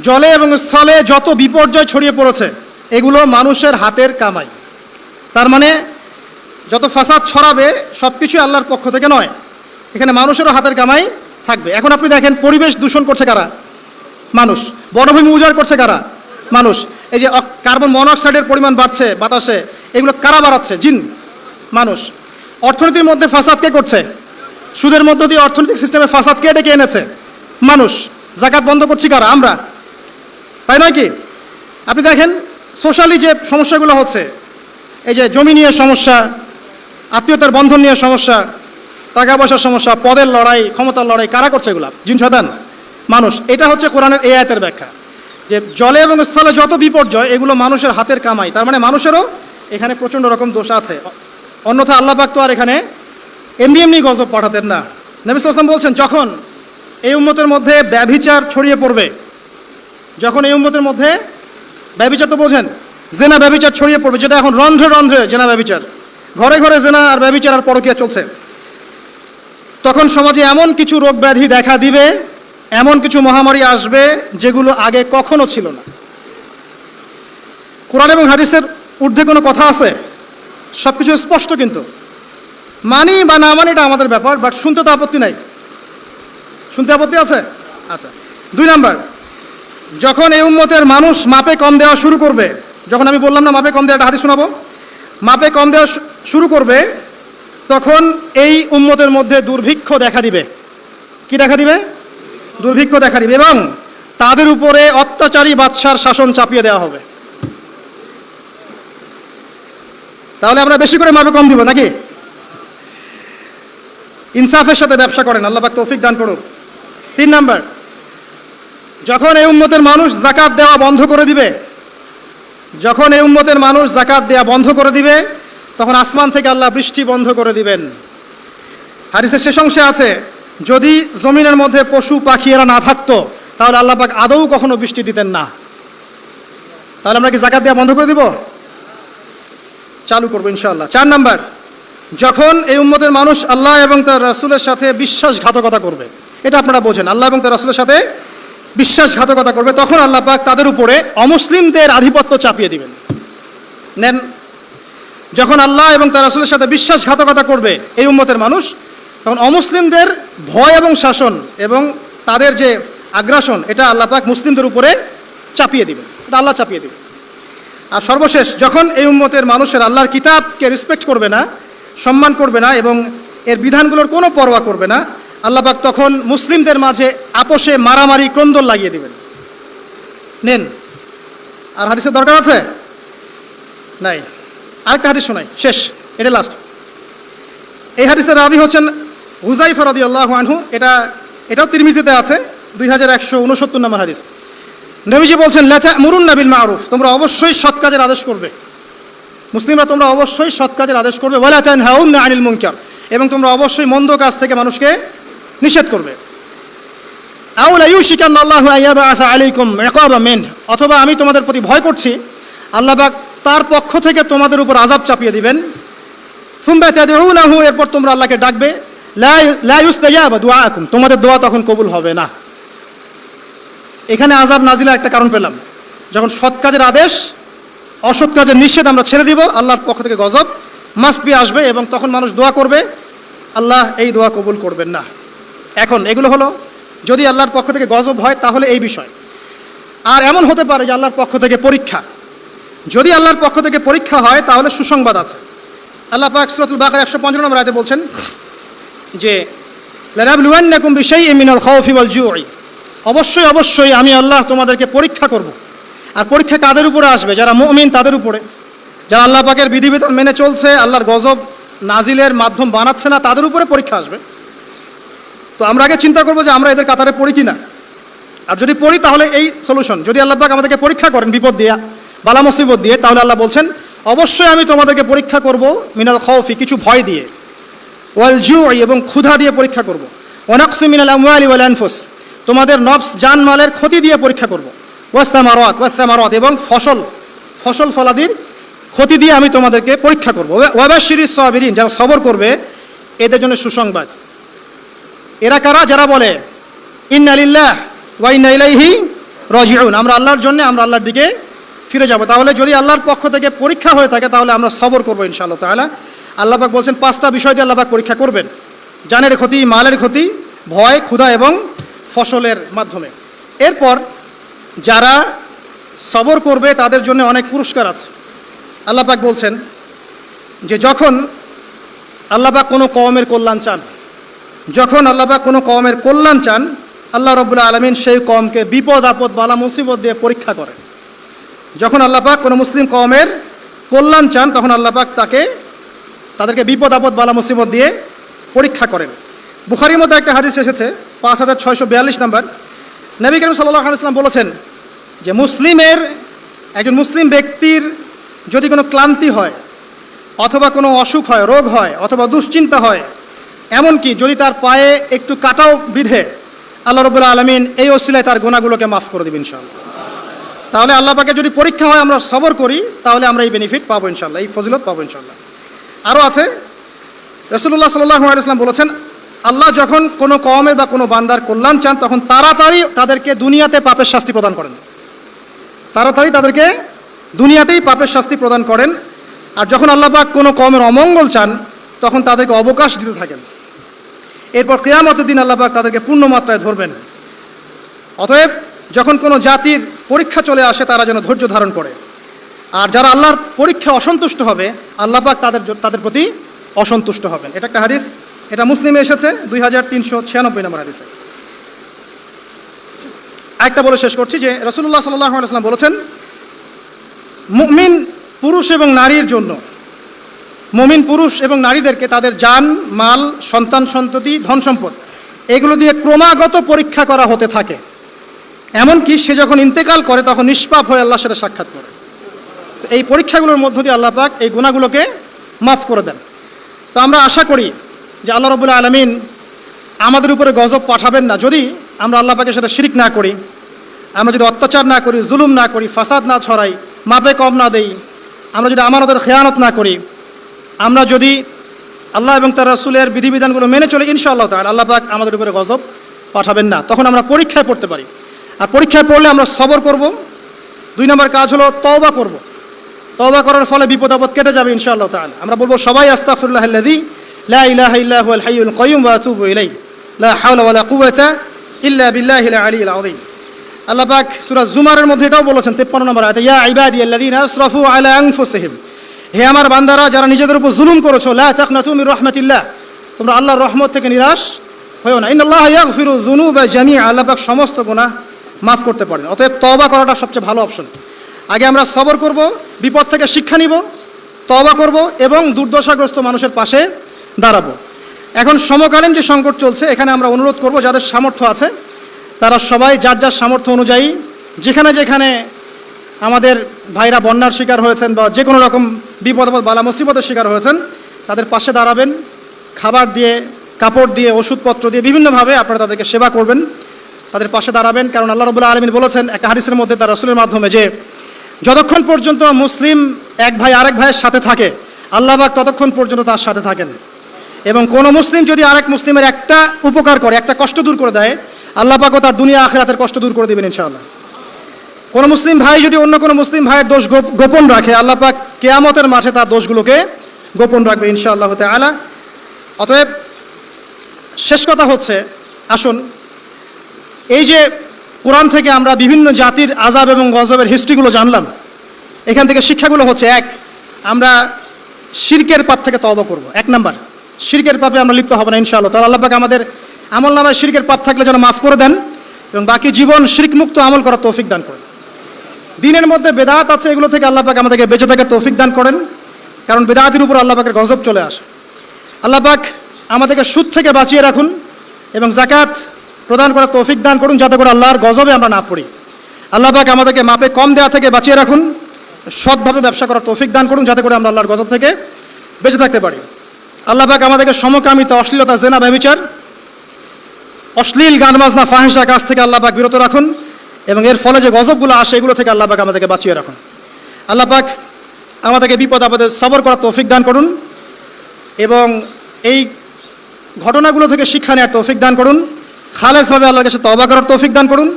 জলে এবং স্থলে যত বিপর্যয় ছড়িয়ে পড়েছে, এগুলো মানুষের হাতের কামাই। তার মানে যত ফাসাদ ছড়াবে সব কিছুই আল্লাহর পক্ষ থেকে নয়। এখানে মানুষেরও হাতের কামাই থাকবে। এখন আপনি দেখেন, পরিবেশ দূষণ করছে কারা? মানুষ। বনভূমি উজাড় করছে কারা? মানুষ। এই যে কার্বন মনোক্সাইডের পরিমাণ বাড়ছে বাতাসে, এগুলো কারা বাড়াচ্ছে? জিন। মানুষ। অর্থনীতির মধ্যে ফাসাদ কে করছে? সুদের মধ্য দিয়ে অর্থনৈতিক সিস্টেমে ফাসাদ কে ডেকে এনেছে? মানুষ। জাকাত বন্ধ করছি কারা? আমরা। তাই নয় কি? আপনি দেখেন সোশ্যালি যে সমস্যাগুলো হচ্ছে, এই যে জমি নিয়ে সমস্যা, আত্মীয়তার বন্ধন নিয়ে সমস্যা, টাকা পয়সার সমস্যা, পদের লড়াই, ক্ষমতার লড়াই, কারা করছে এগুলা? জিন শতান মানুষ। এটা হচ্ছে কোরআনের এ আয়তের ব্যাখ্যা। যে জলে এবং স্থলে যত বিপর্যয়, এগুলো মানুষের হাতের কামাই। তার মানে মানুষেরও এখানে প্রচণ্ড রকম দোষ আছে। অন্যথা আল্লাহ পাক তো আর এখানে এমনি এমনি গজব পাঠাতেন না। নবী সাল্লাম বলছেন, যখন এই উম্মতের মধ্যে ব্যভিচার ছড়িয়ে পড়বে যখন এই উম্মতের মধ্যে ব্যবিচার তো বোঝেন জেনা ব্যবিচার ছড়িয়ে পড়বে যেটা এখন রন্ধ্রে রন্ধ্রে জেনা ব্যবিচার। ঘরে ঘরে জেনা আর ব্যবিচার আর পরকিয়া চলছে। তখন সমাজে এমন কিছু রোগ ব্যাধি দেখা দিবে এমন কিছু মহামারী আসবে যেগুলো আগে কখনো ছিল না। কোরআন এবং হাদিসের ঊর্ধ্বে কোনো কথা আছে? সব কিছু স্পষ্ট কিন্তু। মানি বা না মানি এটা আমাদের ব্যাপার বাট শুনতে তো আপত্তি নাই। শুনতে আপত্তি আছে? আচ্ছা। দুই নাম্বার যখন এই উম্মতের মানুষ মাপে কম দেওয়া শুরু করবে, যখন আমি বললাম না মাপে কম দেওয়া হাদিস শোনাবো, মাপে কম দেওয়া শুরু করবে, তখন এই উম্মতের মধ্যে দুর্ভিক্ষ দেখা দিবে। কি দেখা দিবে? দুর্ভিক্ষ দেখা দিবে এবং তাদের উপরে অত্যাচারী বাদশার শাসন চাপিয়ে দেওয়া হবে। তাহলে আমরা বেশি করে মাপে কম দিব নাকি? ইনসাফের সাথে ব্যবসা করেন, আল্লাহ তৌফিক দান করুন তিন নাম্বার যখন এই উম্মতের মানুষ জাকাত দেওয়া বন্ধ করে দিবে, যখন এই উম্মতের মানুষ জাকাত দেওয়া বন্ধ করে দিবে, তখন আসমান থেকে আল্লাহ বৃষ্টি বন্ধ করে দিবেন। হারিসের শেষ অংশে আছে, যদি জমিনের মধ্যে পশু পাখি এরা না থাকতো, তাহলে আল্লাহ পাক আদৌ কখনো বৃষ্টি দিতেন না। তাহলে আমরা কি জাকাত দেওয়া বন্ধ করে দিব? চালু করব ইনশাআল্লাহ। চার নাম্বার, যখন এই উম্মতের মানুষ আল্লাহ এবং তার রাসূলের সাথে বিশ্বাসঘাতকতা করবে, এটা আপনারা বোঝেন। আল্লাহ এবং তার রাসূলের সাথে বিশ্বাসঘাতকতা করবে, তখন আল্লাহ পাক তাদের উপরে অমুসলিমদের আধিপত্য চাপিয়ে দিবেন। নেন, যখন আল্লাহ এবং তার রাসূলের সাথে বিশ্বাসঘাতকতা করবে এই উম্মতের মানুষ, তখন অমুসলিমদের ভয় এবং শাসন এবং তাদের যে আগ্রাসন, এটা আল্লাহ পাক মুসলিমদের উপরে চাপিয়ে দিবেন। এটা আল্লাহ চাপিয়ে দিবেন। আর সর্বশেষ, যখন এই উম্মতের মানুষের আল্লাহর কিতাবকে রেসপেক্ট করবে না, সম্মান করবে না এবং এর বিধানগুলোর কোনো পরোয়া করবে না আল্লাহ পাক তখন মুসলিমদের মাঝে আপোষে মারামারি, ক্রন্দন লাগিয়ে দিবেন। নেন। আর হাদিসের দরকার আছে? নাই। আরেকটা হাদিস শোনাই। শেষ। এটা লাস্ট এই হাদিসের রাবি হচ্ছেন হুজাই ফরাদি আল্লাহ আনহু। এটা, এটাও তিরমিজিতে আছে, দুই হাজার একশো উনসত্তর নম্বর হাদিস। নবীজি বলছেন লেথা মুরুন নাবিল মারুফ। তোমরা অবশ্যই সৎ কাজের আদেশ করবে। মুসলিমরা তোমরা অবশ্যই সৎ কাজের আদেশ করবে। বলে চান হাউন না আনিল মুনকার। এবং তোমরা অবশ্যই মন্দ কাজ থেকে মানুষকে নিষেধ করবে। অথবা আমি তোমাদের প্রতি ভয় করছি, আল্লাহ পাক তার পক্ষ থেকে তোমাদের উপর আজাব চাপিয়ে দিবেন। এরপর তোমরা আল্লাহকে ডাকবে তোমাদের দোয়া তখন কবুল হবে না। এখানে আজাব নাজিলা একটা কারণ পেলাম। যখন সৎ কাজের আদেশ, অসৎ কাজের নিষেধ আমরা ছেড়ে দিব, আল্লাহর পক্ষ থেকে গজব মাস্ট বি আসবে এবং তখন মানুষ দোয়া করবে, আল্লাহ এই দোয়া কবুল করবেন না। এখন এগুলো হলো, যদি আল্লাহর পক্ষ থেকে গজব হয়, তাহলে এই বিষয়। আর এমন হতে পারে যে আল্লাহর পক্ষ থেকে পরীক্ষা। যদি আল্লাহর পক্ষ থেকে পরীক্ষা হয়, তাহলে সুসংবাদ আছে। আল্লাহ পাক সুরাতুল বাকার একশো পঞ্চান্ন নম্বর বলছেন যে লানাবলুয়ান্নাকুম বিশাইইন মিনাল খাউফি ওয়াল অবশ্যই অবশ্যই আমি আল্লাহ তোমাদেরকে পরীক্ষা করব। আর পরীক্ষা কাদের উপরে আসবে? যারা মুমিন, তাদের উপরে। যারা আল্লাহ পাকের বিধিবিধান মেনে চলছে, আল্লাহর গজব নাজিলের মাধ্যম বানাচ্ছে না, তাদের উপরে পরীক্ষা আসবে। তো আমরা আগে চিন্তা করব যে আমরা এদের কাতারে পড়ি কি না আর যদি পড়ি, তাহলে এই সলিউশন যদি আল্লাহ পাক আমাদেরকে পরীক্ষা করেন, বিপদ দিয়া, বালা মুসিবত দিয়ে, তাহলে আল্লাহ বলছেন, অবশ্যই আমি তোমাদেরকে পরীক্ষা করব মিনাল খাউফি কিছু ভয় দিয়ে। ওয়াল জুই এবং ক্ষুধা দিয়ে পরীক্ষা করব। ওয়ানাকসি মিনাল আমওয়ালি ওয়াল আনফুস। তোমাদের নফস, জানমালের ক্ষতি দিয়ে পরীক্ষা করব। ওয়াসামারাত ওয়াসামারাত এবং ফসল ফসল ফলাদির ক্ষতি দিয়ে আমি তোমাদেরকে পরীক্ষা করব। ওয়াবাশিরিস সাবিরিন, যারা সবর করবে, এদের জন্য সুসংবাদ। এরা কারা? যারা বলে, ইন্না লিল্লাহ ওয়া ইন্না ইলাইহি রজিউন। আমরা আল্লাহর জন্য আমরা আল্লাহর দিকে ফিরে যাব। তাহলে যদি আল্লাহর পক্ষ থেকে পরীক্ষা হয়ে থাকে, তাহলে আমরা সবর করব ইনশাআল্লাহ তাহলে আল্লাহবাক বলছেন, পাঁচটা বিষয় দিয়ে আল্লাহবাক পরীক্ষা করবেন। জানের ক্ষতি, মালের ক্ষতি, ভয়, ক্ষুধা এবং ফসলের মাধ্যমে। এরপর যারা সবর করবে, তাদের জন্য অনেক পুরস্কার আছে। আল্লাপাক বলছেন যে, যখন আল্লাপাক কোনো কওমের কল্যাণ চান যখন আল্লাপাক কোনো কওমের কল্যাণ চান, আল্লাহ রবুল্লা আলমিন সেই কমকে বিপদ, আপদ, বালা, মুসিবত দিয়ে পরীক্ষা করেন। যখন আল্লাপাক কোনো মুসলিম কমের কল্যাণ চান, তখন আল্লাপাক তাকে, তাদেরকে বিপদ, আপদ, বালা, মুসিবত দিয়ে পরীক্ষা করেন। বুখারির মধ্যে একটা হাদিস এসেছে, পাঁচ হাজার ছয়শো বিয়াল্লিশ নম্বর। নবী করিম সাল্লাহ আলাইসলাম বলেছেন যে, মুসলিমের, একজন মুসলিম ব্যক্তির যদি কোনো ক্লান্তি হয়, অথবা কোনো অসুখ হয়, রোগ হয়, অথবা দুশ্চিন্তা হয় এমনকি যদি তার পায়ে একটু কাটাও বিধে, আল্লাহ রবুল্লা আলমিন এই অসিলায় তার গোনাগুলোকে মাফ করে দেবেন ইনশাল্লাহ তাহলে আল্লাহ পাকে যদি পরীক্ষা হয় আমরা সবর করি, তাহলে আমরা এই বেনিফিট পাবো ইনশাল্লাহ এই ফজিলত পাবো ইনশাল্লাহ আরও আছে রসুল্লাহ সাল্লাহ আলাইসলাম বলেছেন, আল্লাহ যখন কোনো কমের বা কোনো বান্দার কল্যাণ চান, তখন তাড়াতাড়ি তাদেরকে দুনিয়াতে পাপের শাস্তি প্রদান করেন। তাড়াতাড়ি তাদেরকে দুনিয়াতেই পাপের শাস্তি প্রদান করেন। আর যখন আল্লাপাক কোনো কমের অমঙ্গল চান, তখন তাদেরকে অবকাশ দিতে থাকেন। এরপর কেয়ামতের দিন আল্লাপাক তাদেরকে পূর্ণ মাত্রায় ধরবেন। অতএব যখন কোনো জাতির পরীক্ষা চলে আসে, তারা যেন ধৈর্য ধারণ করে। আর যারা আল্লাহর পরীক্ষা অসন্তুষ্ট হবে আল্লাপাক তাদের তাদের প্রতি অসন্তুষ্ট হবেন। এটা একটা হাদিস। এটা মুসলিমে এসেছে দুই হাজার তিনশো ছিয়ানব্বই নম্বর হাদিসে। একটা বলে শেষ করছি যে রসুল্লাহ সাল্লাম বলেছেন, মুমিন পুরুষ এবং নারীর জন্য মুমিন পুরুষ এবং নারীদেরকে তাদের যান মাল, সন্তান, সন্ততি, ধন সম্পদ, এগুলো দিয়ে ক্রমাগত পরীক্ষা করা হতে থাকে। এমনকি সে যখন ইন্তেকাল করে, তখন নিষ্পাপ হয়ে আল্লাহর সাথে সাক্ষাৎ করে। তো এই পরীক্ষাগুলোর মধ্য দিয়ে আল্লাহ পাক এই গুণাগুলোকে মাফ করে দেন। তো আমরা আশা করি যে আল্লাহ রবুল্লা আলমিন আমাদের উপরে গজব পাঠাবেন না। যদি আমরা আল্লাহ পাকের সাথে শিরিক না করি, আমরা যদি অত্যাচার না করি, জুলুম না করি, ফাসাদ না ছড়াই, মাপে কম না দেই, আমরা যদি আমানতের খেয়ানত না করি আমরা যদি আল্লাহ এবং তার রাসুলের বিধিবিধানগুলো মেনে চলে, ইনশাআল্লাহ তাহলে আল্লাহ পাক আমাদের উপরে গজব পাঠাবেন না। তখন আমরা পরীক্ষায় পড়তে পারি। আর পরীক্ষায় পড়লে আমরা সবর করব। দুই নম্বর কাজ হলো তওবা করব। তওবা করার ফলে বিপদ আপদ কেটে যাবে, ইনশাআল্লাহ তাহলে আমরা বলব সবাই, আস্তাগফিরুল্লাহ আল্লাযী লা ইলাহা ইল্লা হুয়াল হাইয়ুল কাইয়্যুম ওয়া আতুবু ইলাইহি। লা হাওলা ওয়ালা কুওয়াতা ইল্লা বিল্লাহিল আলিয়্যিল আযীম। আল্লাহ পাক সূরা জুমারের মধ্যে এটাও বলেছেন 53 নম্বর আয়াতে, ইয়া ইবাদিয়াল্লাযীনা আসরাফু আলা আনফুসিহিম। হে আমার বান্দারা, যারা নিজেদের উপর জুলুম করেছ, লা মির রাহমাতিল্লাহ, তোমরা আল্লাহর রহমত থেকে নিরাশ হয়েও না। ইন্নাল্লাহ ইয়াগফিরু যুনুবা জামিআ, আল্লাহ পাক সমস্ত গুনাহ মাফ করতে পারেন। অতএব তওবা করাটা সবচেয়ে ভালো অপশন। আগে আমরা সবর করব, বিপদ থেকে শিক্ষা নিব, তওবা করব এবং দুর্দশাগ্রস্ত মানুষের পাশে দাঁড়াবো। এখন সমকালীন যে সংকট চলছে, এখানে আমরা অনুরোধ করব, যাদের সামর্থ্য আছে, তারা সবাই যার যার সামর্থ্য অনুযায়ী, যেখানে যেখানে আমাদের ভাইরা বন্যার শিকার হয়েছেন বা যে কোনো রকম বিপদ বালা মুসিবতের শিকার হয়েছেন, তাদের পাশে দাঁড়াবেন, খাবার দিয়ে, কাপড় দিয়ে, ওষুধপত্র দিয়ে বিভিন্নভাবে আপনারা তাদেরকে সেবা করবেন। তাদের পাশে দাঁড়াবেন, কারণ আল্লাহ রবুল্লাহ আলমিন বলেছেন একটা হাদিসের মধ্যে তার রসুলের মাধ্যমে যে, যতক্ষণ পর্যন্ত মুসলিম এক ভাই আরেক ভাইয়ের সাথে থাকে আল্লাহবাক ততক্ষণ পর্যন্ত তার সাথে থাকেন। এবং কোনো মুসলিম যদি আরেক মুসলিমের একটা উপকার করে, একটা কষ্ট দূর করে দেয়, আল্লাহ পাকও তার দুনিয়া আখেরাতের কষ্ট দূর করে দেবেন ইনশাআল্লাহ। কোনো মুসলিম ভাই যদি অন্য কোনো মুসলিম ভাইয়ের দোষ গোপ- গোপন রাখে, আল্লাহ পাক কেয়ামতের মাঠে তার দোষগুলোকে গোপন রাখবে ইনশাআল্লাহ আলা অতএব শেষ কথা হচ্ছে, আসুন, এই যে কোরআন থেকে আমরা বিভিন্ন জাতির আজাব এবং গজবের হিস্ট্রিগুলো জানলাম, এখান থেকে শিক্ষাগুলো হচ্ছে এক, আমরা শিরকের পাপ থেকে তওবা করব, এক নাম্বার। শিরকের পাপে আমরা লিপ্ত হব না ইনশাআল্লাহ তাহলে আল্লাহ পাক আমাদের আমল নামায় শিরকের পাপ থাকলে যেন মাফ করে দেন এবং বাকি জীবন শিরক মুক্ত আমল করার তৌফিক দান করেন। দিনের মধ্যে বেদাত আছে, এগুলো থেকে আল্লাহ পাক আমাদেরকে বেঁচে থাকার তৌফিক দান করেন। কারণ বেদাতের উপর আল্লাহ পাকের গজব চলে আসে। আল্লাহ পাক আমাদেরকে সুদ থেকে বাঁচিয়ে রাখুন এবং জাকাত প্রদান করার তৌফিক দান করুন, যাতে করে আল্লাহর গজবে আমরা না পড়ি। আল্লাহ পাক আমাদেরকে মাপে কম দেওয়া থেকে বাঁচিয়ে রাখুন, সৎভাবে ব্যবসা করার তৌফিক দান করুন, যাতে করে আমরা আল্লাহর গজব থেকে বেঁচে থাকতে পারি। আল্লাহ পাক আমাদেরকে সমকামিতা, অশ্লীলতা, জেনা ব্যবিচার অশ্লীল গান বাজনা ফাহিসা কাজ থেকে আল্লাহ পাক বিরত রাখুন। এবং এর ফলে যে গজবগুলো আসে, এগুলো থেকে আল্লাহ পাক আমাদেরকে বাঁচিয়ে রাখুন। আল্লাহ পাক আমাদেরকে বিপদ আপদে সবর করার তৌফিক দান করুন এবং এই ঘটনাগুলো থেকে শিক্ষা নেওয়ার তৌফিক দান করুন। খালেসভাবে আল্লাহর কাছে তবা করার তৌফিক দান করুন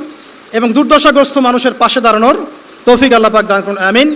এবং দুর্দশাগ্রস্ত মানুষের পাশে দাঁড়ানোর তৌফিক আল্লাহ পাক দান করুন। আমিন।